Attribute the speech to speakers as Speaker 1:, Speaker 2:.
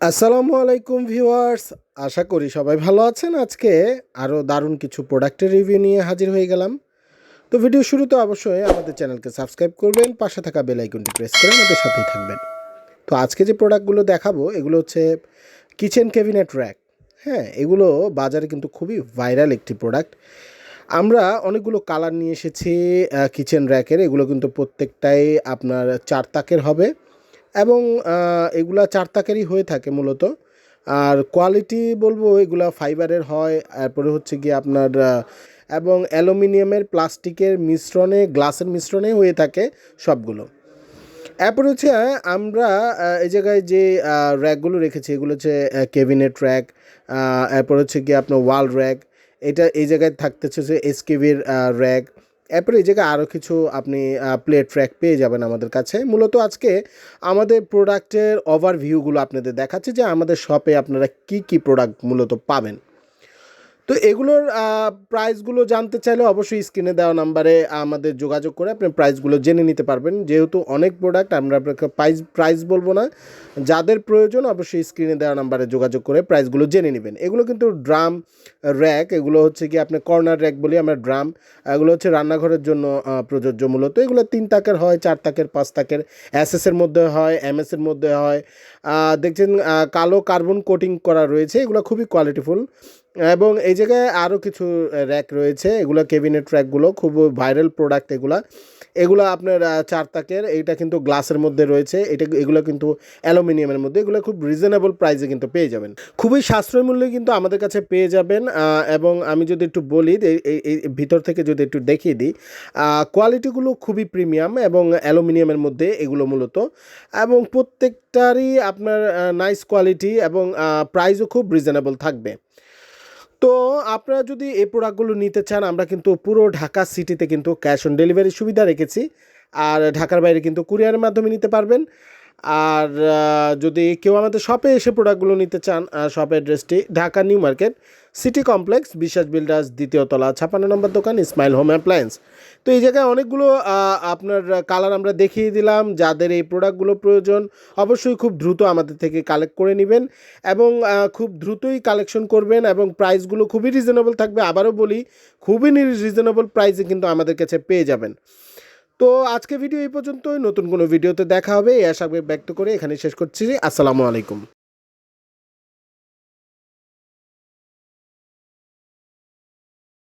Speaker 1: আসসালামু আলাইকুম ভিউয়ার্স। আশা করি সবাই ভালো আছেন। আজকে আরও দারুণ কিছু প্রোডাক্টের রিভিউ নিয়ে হাজির হয়ে গেলাম। তো ভিডিও শুরুতে অবশ্যই আমাদের চ্যানেলকে সাবস্ক্রাইব করবেন, পাশে থাকা বেল আইকনটি প্রেস করে আমাদের সাথেই থাকবেন। তো আজকে যে প্রোডাক্টগুলো দেখাবো, এগুলো হচ্ছে কিচেন ক্যাবিনেট র্যাক। হ্যাঁ এগুলো বাজারে কিন্তু খুবই ভাইরাল একটি প্রোডাক্ট। আমরা অনেকগুলো কালার নিয়ে এসেছি কিচেন র্যাকের। এগুলো কিন্তু প্রত্যেকটাই আপনার চার তাকের হবে। এবং এগুলা চার তাকেরই হয়ে থাকে মূলত। আর কোয়ালিটি বলব এগুলা ফাইবারের হয়, তারপরে হচ্ছে গিয়ে আপনার এবং অ্যালুমিনিয়ামের প্লাস্টিকের মিশ্রণে, গ্লাসের মিশ্রণে হয়ে থাকে সবগুলো। এরপর হচ্ছে আমরা এই জায়গায় যে র্যাকগুলো রেখেছি, এগুলো হচ্ছে কেবিনেট র্যাক এরপর হচ্ছে গিয়ে আপনার ওয়াল র্যাক, এটা এই জায়গায় থাকতেছে যে এসকেভির র্যাক এরপর এই জায়গায় আরও কিছু আপনি প্লেট ফ্র্যাক পেয়ে যাবেন আমাদের কাছে। মূলত আজকে আমাদের প্রোডাক্টের ওভারভিউগুলো আপনাদের দেখাচ্ছে যে আমাদের শপে আপনারা কি কি প্রোডাক্ট মূলত পাবেন। তো এগুলোর প্রাইসগুলো জানতে চাইলে অবশ্যই স্ক্রিনে দেওয়া নাম্বারে আমাদের যোগাযোগ করে আপনি প্রাইসগুলো জেনে নিতে পারবেন। যেহেতু অনেক প্রোডাক্ট আমরা আপনাকে প্রাইস প্রাইস বলব না, যাদের প্রয়োজন অবশ্যই স্ক্রিনে দেওয়া নাম্বারে যোগাযোগ করে প্রাইসগুলো জেনে নেবেন। এগুলো কিন্তু ড্রাম র্যাক এগুলো হচ্ছে কি আপনি কর্নার র্যাক বলি আমরা ড্রাম এগুলো হচ্ছে রান্নাঘরের জন্য প্রযোজ্য মূলত। এগুলো তিন তাকের হয়, চার তাকের, পাঁচ তাকের এসএসের মধ্যে হয় এমএসের মধ্যে হয়। দেখছেন কালো কার্বন কোটিং করা রয়েছে, এগুলো খুবই কোয়ালিটিফুল এবং এই জায়গায় আরও কিছু র্যাক রয়েছে। এগুলো কেবিনেট র্যাকগুলো খুব ভাইরাল প্রোডাক্ট এগুলা। এগুলো আপনার চার তাকের, এইটা কিন্তু গ্লাসের মধ্যে রয়েছে। এটা, এগুলো কিন্তু অ্যালুমিনিয়ামের মধ্যে। এগুলো খুব রিজনেবল প্রাইসে কিন্তু পেয়ে যাবেন। খুবই সাশ্রয় মূল্যে কিন্তু আমাদের কাছে পেয়ে যাবেন এবং আমি যদি একটু বলি এই- ভিতর থেকে যদি একটু দেখিয়ে দিই কোয়ালিটিগুলো খুবই প্রিমিয়াম এবং অ্যালুমিনিয়ামের মধ্যে এগুলো মূলত। এবং প্রত্যেকটারই আপনার নাইস কোয়ালিটি এবং প্রাইসও খুব রিজনেবল থাকবে। তো আপনারা যদি এই প্রোডাক্টগুলো নিতে চান, আমরা কিন্তু পুরো ঢাকা সিটিতে কিন্তু ক্যাশ অন ডেলিভারি সুবিধা রেখেছি। আর ঢাকার বাইরে কিন্তু কুরিয়ারের মাধ্যমে নিতে পারবেন। আর যদি কেউ আমাদের শপে এসে প্রোডাক্টগুলো নিতে চান শপ অ্যাড্রেসটি Dhaka new market city complex Biswas builders দ্বিতীয় তলা, ছাপান্ন নম্বর দোকান ইসমাইল হোম অ্যাপ্লায়েন্স তো এই জায়গায় অনেকগুলো আপনার কালার আমরা দেখিয়ে দিলাম, যাদের এই প্রোডাক্টগুলো প্রয়োজন, অবশ্যই খুব দ্রুত আমাদের থেকে কালেক্ট করে নেবেন এবং খুব দ্রুতই কালেকশন করবেন এবং প্রাইসগুলো খুবই রিজনেবল থাকবে। আবারও বলি, খুবই রিজনেবল প্রাইসে কিন্তু আমাদের কাছে পেয়ে যাবেন। তো আজকে ভিডিও এই পর্যন্তই। নতুন কোনো ভিডিওতে দেখা হবে। এই আশা ব্যক্ত করে এখানে শেষ করছি। আসসালামু আলাইকুম।